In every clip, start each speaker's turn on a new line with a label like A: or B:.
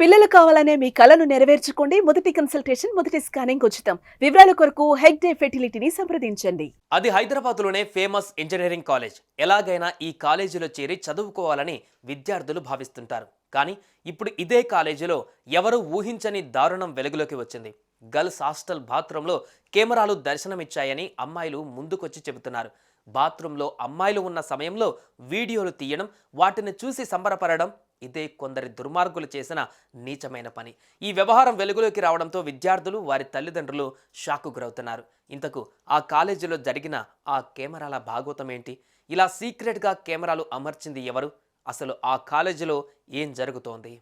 A: పిల్లలు కావాలనే మీ కలను నెరవేర్చుకోండి. మొదటి కన్సల్టేషన్ మొదటి స్కానింగ్ ఉచితం. వివరాల కొరకు హెగ్ డే ఫెర్టిలిటీని సంప్రదించండి.
B: అది హైదరాబాద్లోనే ఫేమస్ ఇంజనీరింగ్ కాలేజ్ ఎలాగైనా ఈ కాలేజీలో చేరి చదువుకోవాలని విద్యార్థులు భావిస్తుంటారు. కానీ ఇప్పుడు ఇదే కాలేజీలో ఎవరు ఊహించని దారుణం వెలుగులోకి వచ్చింది. గర్ల్స్ హాస్టల్ బాత్రూంలో కెమెరాలు దర్శనమిచ్చాయని అమ్మాయిలు ముందుకొచ్చి చెబుతున్నారు. బాత్రూంలో అమ్మాయిలు ఉన్న సమయంలో వీడియోలు తీయడం వాటిని చూసి సంబరపడడం ఇదే కొందరి దుర్మార్గులు చేసిన నీచమైన పని. ఈ వ్యవహారం వెలుగులోకి రావడంతో విద్యార్థులు వారి తల్లిదండ్రులు షాకు గురవుతున్నారు. ఇంతకు ఆ కాలేజీలో జరిగిన ఆ కెమెరాల భాగోతం ఏంటి? ఇలా సీక్రెట్గా కెమెరాలు అమర్చింది ఎవరు? అసలు ఆ కాలేజీలో ఏం జరుగుతోంది?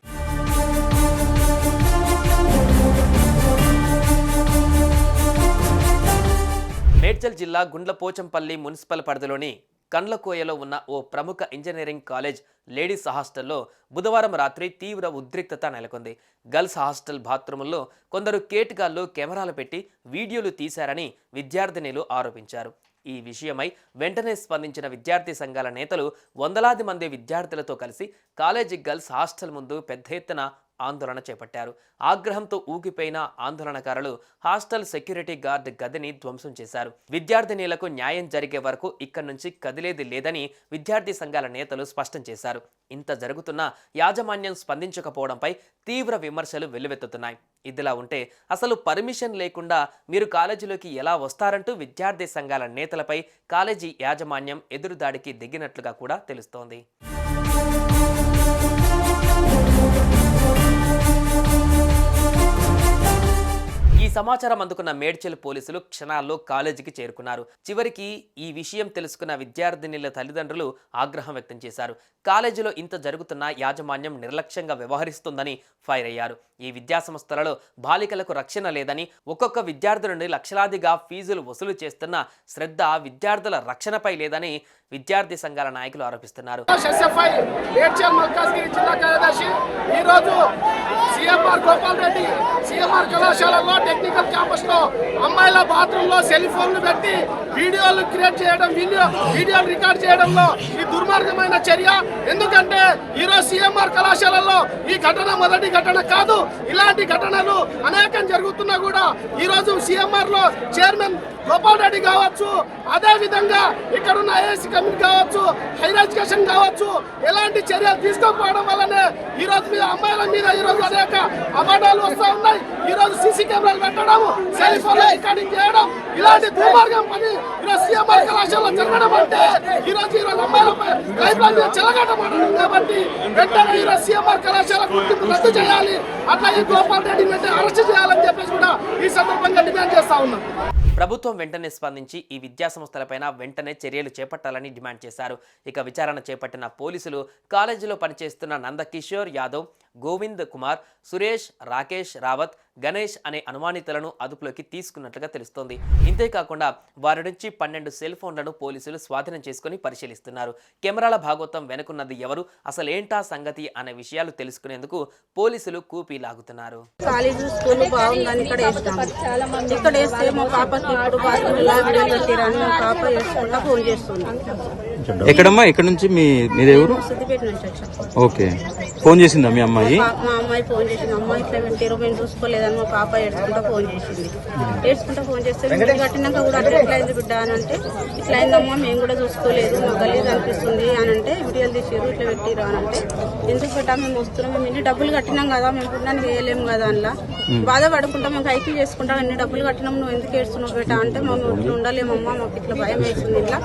B: మేడ్చల్ జిల్లా గుండ్లపోచంపల్లి మున్సిపల్ పరిధిలోని కండ్లకోయలో ఉన్న ఓ ప్రముఖ ఇంజనీరింగ్ కాలేజ్ లేడీస్ హాస్టల్లో బుధవారం రాత్రి తీవ్ర ఉద్రిక్తత నెలకొంది. గర్ల్స్ హాస్టల్ బాత్రూముల్లో కొందరు కేటుగాళ్ళు కెమెరాలు పెట్టి వీడియోలు తీశారని విద్యార్థినిలు ఆరోపించారు. ఈ విషయమై వెంటనే స్పందించిన విద్యార్థి సంఘాల నేతలు వందలాది మంది విద్యార్థులతో కలిసి కాలేజీ గర్ల్స్ హాస్టల్ ముందు పెద్ద ఎత్తున ఆందోళన చేపట్టారు. ఆగ్రహంతో ఊగిపోయిన ఆందోళనకారులు హాస్టల్ సెక్యూరిటీ గార్డ్ గదిని ధ్వంసం చేశారు. విద్యార్థినీలకు న్యాయం జరిగే వరకు ఇక్కడి నుంచి కదిలేది లేదని విద్యార్థి సంఘాల నేతలు స్పష్టం చేశారు. ఇంత జరుగుతున్నా యాజమాన్యం స్పందించకపోవడంపై తీవ్ర విమర్శలు వెల్లువెత్తుతున్నాయి. ఇదిలా ఉంటే అసలు పర్మిషన్ లేకుండా మీరు కాలేజీలోకి ఎలా వస్తారంటూ విద్యార్థి సంఘాల నేతలపై కాలేజీ యాజమాన్యం ఎదురుదాడికి దిగినట్లుగా కూడా తెలుస్తోంది. సమాచారం అందుకున్న మేడ్చల్ పోలీసులు క్షణాల్లో కాలేజీకి చేరుకున్నారు. చివరికి ఈ విషయం తెలుసుకున్న విద్యార్థినిల తల్లిదండ్రులు ఆగ్రహం వ్యక్తం చేశారు. కాలేజీలో ఇంత జరుగుతున్న యాజమాన్యం నిర్లక్ష్యంగా వ్యవహరిస్తుందని ఫైర్ అయ్యారు. ఈ విద్యాసంస్థలలో బాలికలకు రక్షణ లేదని ఒక్కొక్క విద్యార్థి నుండి లక్షలాదిగా ఫీజులు వసూలు చేస్తున్న శ్రద్ధ విద్యార్థుల రక్షణపై లేదని విద్యార్థి సంఘాల నాయకులు ఆరోపిస్తున్నారు.
C: జిల్లా కార్యదర్శి ఈరోజు సిఎంఆర్ గోపాల్ రెడ్డి సిఎంఆర్ కళాశాలలో టెక్నికల్ క్యాంపస్లో అమ్మాయిల బాత్రూమ్లో సెల్ ఫోన్లు పెట్టి వీడియోలు క్రియేట్ చేయడం వీడియో వీడియోలు రికార్డ్ చేయడంలో ఈ దుర్మార్గమైన చర్య. ఎందుకంటే ఈరోజు సిఎంఆర్ కళాశాలలో ఈ ఘటన మొదటి ఘటన కాదు. ఇలాంటి ఘటనలు అనేకం జరుగుతున్నా కూడా ఈరోజు సిఎంఆర్లో చైర్మన్ గోపాల్ రెడ్డి కావచ్చు అదే విధంగా ఇక్కడ ఉన్న ఐఏఎస్ కమిటీ కావచ్చు హైర్ ఎడ్యుకేషన్ కావచ్చు ఎలాంటి చర్యలు తీసుకోకపోవడం వల్లనే ఈ రోజు మీద అమ్మాయిల మీద ఈ రోజు అనేక అబద్ధాలు వస్తూ ఉన్నాయి. ఈ రోజు సీసీ కెమెరాలు పెట్టడం సెల్ ఫోన్ రికార్డింగ్ చేయడం ఇలాంటి దుర్మార్గం పని ఈరోజు సీఎంఆర్ జరగడం అంటే ఈరోజు రోజు ఈ రోజు అమ్మాయిలపై లైఫ్ మీద కాబట్టి వెంటనే ఈరోజు రోజు సీఎంఆర్ కళాశాల గుర్తింపు రద్దు చేయాలి. అట్లాగే గోపాల్ రెడ్డి వెంటనే అరెస్ట్ చేయాలని చెప్పేసి కూడా ఈ సందర్భంగా డిమాండ్ చేస్తా ఉన్నాం.
B: ప్రభుత్వం వెంటనే స్పందించి ఈ విద్యా సంస్థలపైన వెంటనే చర్యలు చేపట్టాలని డిమాండ్ చేశారు. ఇక విచారణ చేపట్టిన పోలీసులు కాలేజీలో పనిచేస్తున్న నందకిషోర్ యాదవ్ గోవింద్ కుమార్ సురేష్ రాకేష్ రావత్ గణేష్ అనే అనుమానితులను అదుపులోకి తీసుకున్నట్లుగా తెలుస్తోంది. ఇంతేకాకుండా వారి నుంచి పన్నెండు సెల్ ఫోన్లను పోలీసులు స్వాధీనం చేసుకుని పరిశీలిస్తున్నారు. కెమెరాల భాగోతం వెనుకున్నది ఎవరు? అసలేంటా సంగతి అనే విషయాలు తెలుసుకునేందుకు పోలీసులు కూపీ లాగుతున్నారు.
D: కాలేజ్ స్కూల్ బాగుందని ఇక్కడ ఇక్కడ వేస్తే మా పాప ఇప్పుడు పాప వేసుకుంటా ఫోన్ చేస్తున్నాం
E: ఎక్కడమ్మా? ఎక్కడ నుంచి? మీ మీది ఎవరు?
D: సిద్దిపేట నుంచి వచ్చాం.
E: ఓకే. ఫోన్ చేసిందా మీ అమ్మాయి?
D: మా అమ్మాయి ఫోన్ చేసింది. అమ్మాయి ఇట్లా పెట్టిరు మేము చూసుకోలేదని మా పాప ఏడ్చుకుంటా ఫోన్ చేసింది. ఏడ్చుకుంటా ఫోన్ చేస్తే కట్టినాక కూడా అట్లా ఎట్లా అయింది బిడ్డ అని అంటే ఇట్లా అయిందమ్మా మేము కూడా చూసుకోలేదు మా గలీజ్ అనిపిస్తుంది అని అంటే వీడియోలు తీసిరు ఇట్లా పెట్టిరు అని అంటే ఎందుకు పెట్టా మేము వస్తున్నాం మేము ఇన్ని డబ్బులు కట్టినాం కదా మేము పుణ్యానికి వేయలేము కదా అందులో బాధపడుకుంటాం మేము కైకి చేసుకుంటాం ఎన్ని డబ్బులు కట్టినాం నువ్వు ఎందుకు ఏడుస్తున్నావు బేటా అంటే మేము ఇట్లా ఉండలేమమ్మా మాకు ఇట్లా భయం వేస్తుంది ఇట్లా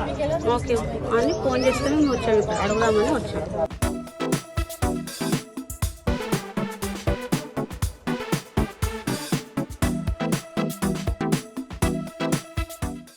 D: మాకు అని అని ఫోన్ చేస్తే మేము వచ్చాము అడుగుదామని వచ్చాము